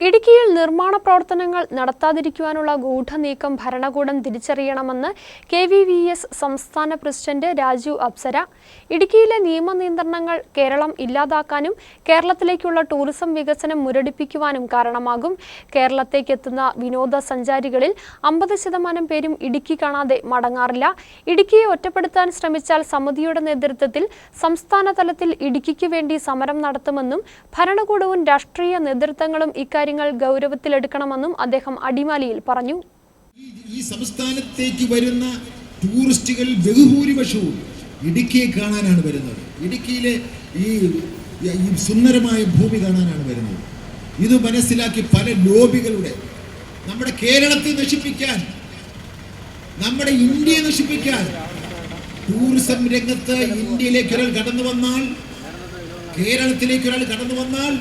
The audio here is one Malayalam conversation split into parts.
ഇടുക്കിയിൽ നിർമ്മാണ പ്രവർത്തനങ്ങൾ നടത്താതിരിക്കുവാനുള്ള ഗൂഢനീക്കം ഭരണകൂടം തിരിച്ചറിയണമെന്ന് കെ വി വി എസ് സംസ്ഥാന പ്രസിഡന്റ് രാജു അപ്സര. ഇടുക്കിയിലെ നിയമനിയന്ത്രണങ്ങൾ കേരളം ഇല്ലാതാക്കാനും കേരളത്തിലേക്കുള്ള ടൂറിസം വികസനം മുരടിപ്പിക്കുവാനും കാരണമാകും. കേരളത്തേക്കെത്തുന്ന വിനോദസഞ്ചാരികളിൽ അമ്പത് ശതമാനം പേരും ഇടുക്കി കാണാതെ മടങ്ങാറില്ല. ഇടുക്കിയെ ഒറ്റപ്പെടുത്താൻ ശ്രമിച്ചാൽ സമിതിയുടെ നേതൃത്വത്തിൽ സംസ്ഥാന തലത്തിൽ ഇടുക്കിക്ക് വേണ്ടി സമരം നടത്തുമെന്നും ഭരണകൂടവും രാഷ്ട്രീയ നേതൃത്വങ്ങളും ഇക്കാര്യങ്ങൾ ഗൗരവത്തിലെടുക്കണമെന്നും അദ്ദേഹം അടിമാലിയിൽ പറഞ്ഞു. ഈ- സംസ്ഥാനത്തേക്ക് വരുന്ന ടൂറിസ്റ്റുകൾ ബഹുഭൂരിപക്ഷവും ഇടുക്കിയെ കാണാനാണ് വരുന്നത്. ഇടുക്കിയിലെ ഈ സുന്ദരമായ ഭൂമി കാണാനാണ് വരുന്നത്. ഇത് മനസ്സിലാക്കി പല ലോബികളുടെ നമ്മുടെ കേരളത്തെ നശിപ്പിക്കാൻ നമ്മുടെ ഇന്ത്യയെ നശിപ്പിക്കാൻ ടൂറിസം രംഗത്ത് ഇന്ത്യയിലേക്ക് ഒരാൾ കടന്നു വന്നാൽ കേരളത്തിലേക്ക് ഒരാൾ കടന്നു വന്നാൽ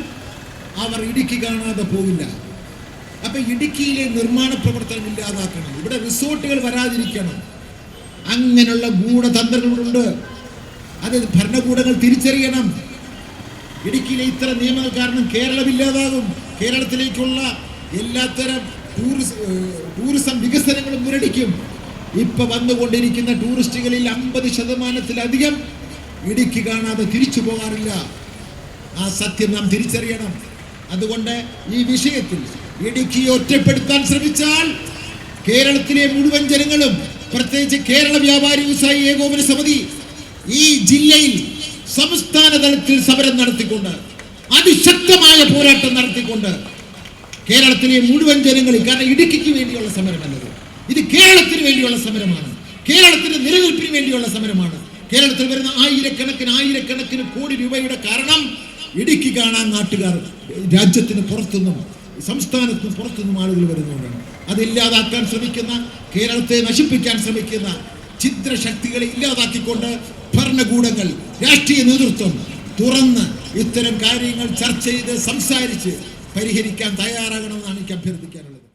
അവർ ഇടുക്കി കാണാതെ പോവില്ല. അപ്പൊ ഇടുക്കിയിലെ നിർമ്മാണ പ്രവർത്തനം ഇല്ലാതാക്കണം. ഇവിടെ റിസോർട്ടുകൾ വരാതിരിക്കണം. അങ്ങനെയുള്ള ഗൂഢതന്ത്രങ്ങളുണ്ട്. അത് ഭരണകൂടങ്ങൾ തിരിച്ചറിയണം. ഇടുക്കിയിലെ ഇത്ര നിയമങ്ങൾ കാരണം കേരളം ഇല്ലാതാകും. കേരളത്തിലേക്കുള്ള എല്ലാത്തരം ടൂറിസം ടൂറിസം വികസനങ്ങളും മുരടിക്കും. ഇപ്പൊ വന്നുകൊണ്ടിരിക്കുന്ന ടൂറിസ്റ്റുകളിൽ അമ്പത് ശതമാനത്തിലധികം ഇടുക്കി കാണാതെ തിരിച്ചു പോകാറില്ല. ആ സത്യം നാം തിരിച്ചറിയണം. അതുകൊണ്ട് ഈ വിഷയത്തിൽ ഇടുക്കിയെ ഒറ്റപ്പെടുത്താൻ ശ്രമിച്ചാൽ കേരളത്തിലെ മുഴുവൻ ജനങ്ങളും പ്രത്യേകിച്ച് കേരള വ്യാപാരി വ്യവസായി ഏകോപന സമിതി ഈ ജില്ലയിൽ സംസ്ഥാന തലത്തിൽ സമരം നടത്തിക്കൊണ്ട് അതിശക്തമായ പോരാട്ടം നടത്തിക്കൊണ്ട് കേരളത്തിലെ മുഴുവൻ ജനങ്ങളിൽ കാരണം ഇടുക്കിക്ക് വേണ്ടിയുള്ള സമരമല്ലത് ഇത് കേരളത്തിന് വേണ്ടിയുള്ള സമരമാണ്. കേരളത്തിന്റെ നിലനിൽപ്പിന് വേണ്ടിയുള്ള സമരമാണ്. കേരളത്തിൽ വരുന്ന ആയിരക്കണക്കിന് ആയിരക്കണക്കിന് കോടി രൂപയുടെ കാരണം ഇടുക്കി കാണാൻ നാട്ടുകാർ രാജ്യത്തിന് പുറത്തുനിന്നും സംസ്ഥാനത്തിന് പുറത്തുനിന്നും ആളുകൾ വരുന്നതുകൊണ്ടാണ് അതില്ലാതാക്കാൻ ശ്രമിക്കുന്ന കേരളത്തെ നശിപ്പിക്കാൻ ശ്രമിക്കുന്ന ഛിദ്രശക്തികളെ ഇല്ലാതാക്കിക്കൊണ്ട് ഭരണകൂടങ്ങൾ രാഷ്ട്രീയ നേതൃത്വം തുറന്ന് ഇത്തരം കാര്യങ്ങൾ ചർച്ച ചെയ്ത് സംസാരിച്ച് പരിഹരിക്കാൻ തയ്യാറാകണമെന്നാണ് എനിക്ക് അഭ്യർത്ഥിക്കാനുള്ളത്.